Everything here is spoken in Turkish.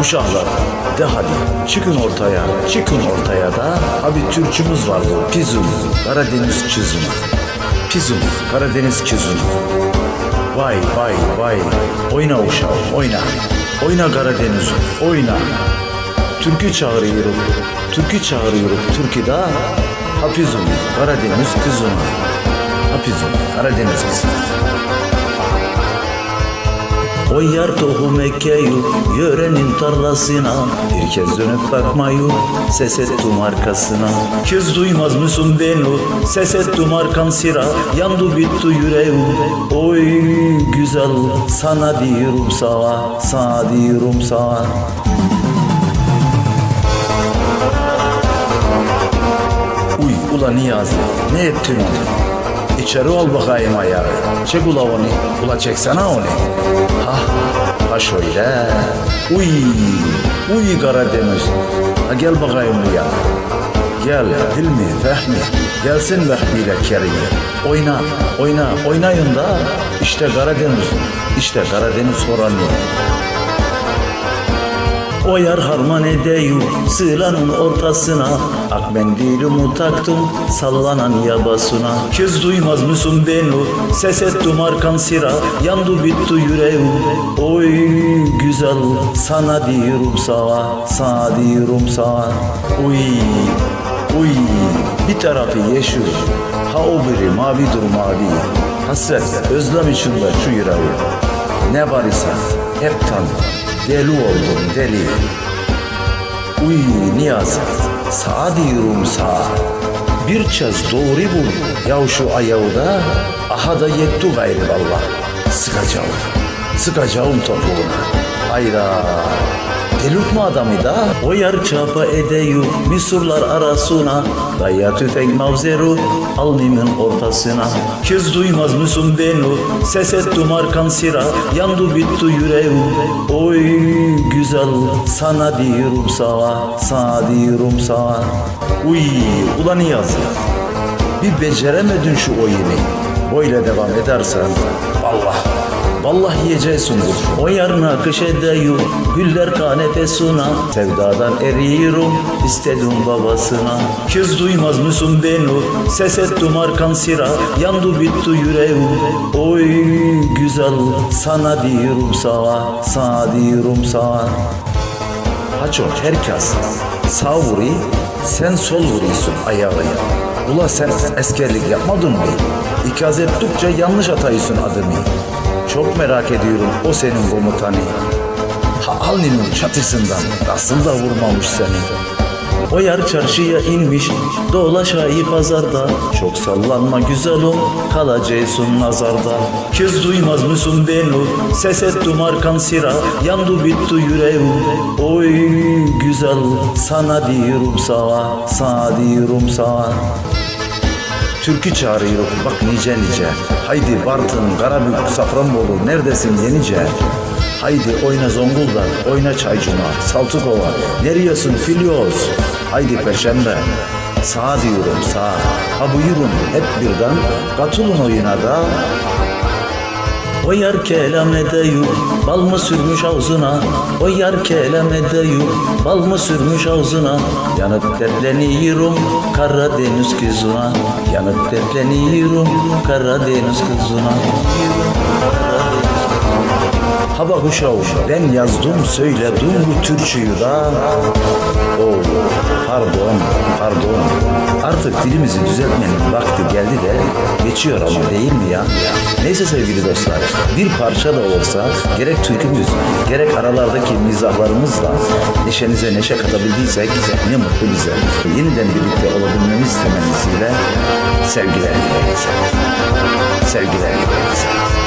uşaklar de hadi çıkın ortaya, çıkın ortaya da. Abi Türkçümüz var bu. Pizum, Karadeniz çizimi. Pizum, Karadeniz çizimi. Vay vay vay. Oyna uşağım, oyna. Oyna Karadeniz, oyna. Türkü çağırıyorum, Türkü çağırıyorum. Türkü da Hapizum, Karadeniz kızım. Hapizum, Karadeniz kızım. O yar tohum ekeyu yörenin tarlasına. Bir kez dönüp bakmayu ses ettim arkasına. Kız duymaz mısın beni ses ettim arkan sıra Yandı bitti yüreğim Oy güzel sana diyorum sağa Sana diyorum sağa. Uy ula Niyazi ne ettin onu? İçeri al bakayım ayağı. Çek ula onu. Ula çeksene onu. Ha, ha şöyle. Uy, uy Karadeniz. Ha gel bakayım buraya. Gel Hilmi, Fehmi. Gelsin Vehbi ile Kerim. Oyna, oyna, oynayın da. İşte Karadeniz. İşte Karadeniz oranı. O yar harman edeyu sığlanın ortasına. Ak mendilimi taktım sallanan yabasına. Kız duymaz mısın beni? Ses ettim arkan sıra Yandı bitti yüreğim. Oy güzel sana diyorum sağa Sana diyorum sağa. Uy uy bir tarafı yeşil Ha o biri mavidir mavi. Hasret özlem içinde şu yüreği Ne var ise hep tanı Deli oldum deli. Uy Niyazi, sağ diyorum sağ. Bir kez doğru bul yav şu ayağı da. Aha da yetti gayrı valla. Sıkacağım, sıkacağım topuğuna. Hayda. Delirtme adamı da o yar çapa edeyu. Misurlar arasına Daya tüfek mavzeru alnımın ortasına. Kız duymaz mısın beni ses ettim arkan sıra Yandı bitti yüreğim Oy güzel sana diyorum sağa Sana diyorum sağa. Uy ulan yazı bir beceremedin şu oyunu. Böyle devam edersen vallahi Vallahi yiyeceksindir. O yarına akış edeyu Güller kanepesuna Sevdadan eriyorum istedim babasına Kız duymaz mısın beni Ses ettim arkan sıra Yandı bitti yüreğim Oy güzel sana diyorum sağa Sana diyorum sağa Haço herkes sağ vuruyor, sen sol vuruyorsun ayağı. Ula sen askerlik yapmadın mı? İkaz ettikçe yanlış atıyorsun adımı. Çok merak ediyorum o senin komutanı. Ha alnının çatısından nasıl da vurmamış seni. O yar çarşıya inmiş dolaşayı pazarda. Çok sallanma güzel ol kalacaksın nazarda. Kız duymaz mısın beni ses ettim arkan sıra Yandı bitti yüreğim. Oy güzel sana diyorum sağa Sana diyorum sağa Türkü çağırıyor. Bak nice nice. Haydi Bartın, Karabük, Safranbolu neredesin yenice? Haydi oyna Zonguldak, oyna Çaycuma, Saltıkova Nereyesin Filyos Haydi Perşembe. Sağ diyorum sağ. Ha buyurun hep birden Katılın oyuna da o yar kelam edeyu Bal mı sürmüş ağzına? O yar kelam edeyu Bal mı sürmüş ağzına? Yanıp dertleniyorum Karadeniz kızına. Yanıp dertleniyorum Karadeniz kızına. Ha bak uşağım ben yazdım söyledim bu türküyü da. Oo, artık dilimizi düzeltmenin vakti geldi de geçiyor ama değil mi ya? Neyse sevgili dostlar bir parça da olsa gerek türkümüz gerek aralardaki mizahlarımızla neşenize neşe katabildiysek ne mutlu bize. Yeniden birlikte olabilmemiz temennisiyle sevgiler dileriz. Sevgiler dileriz.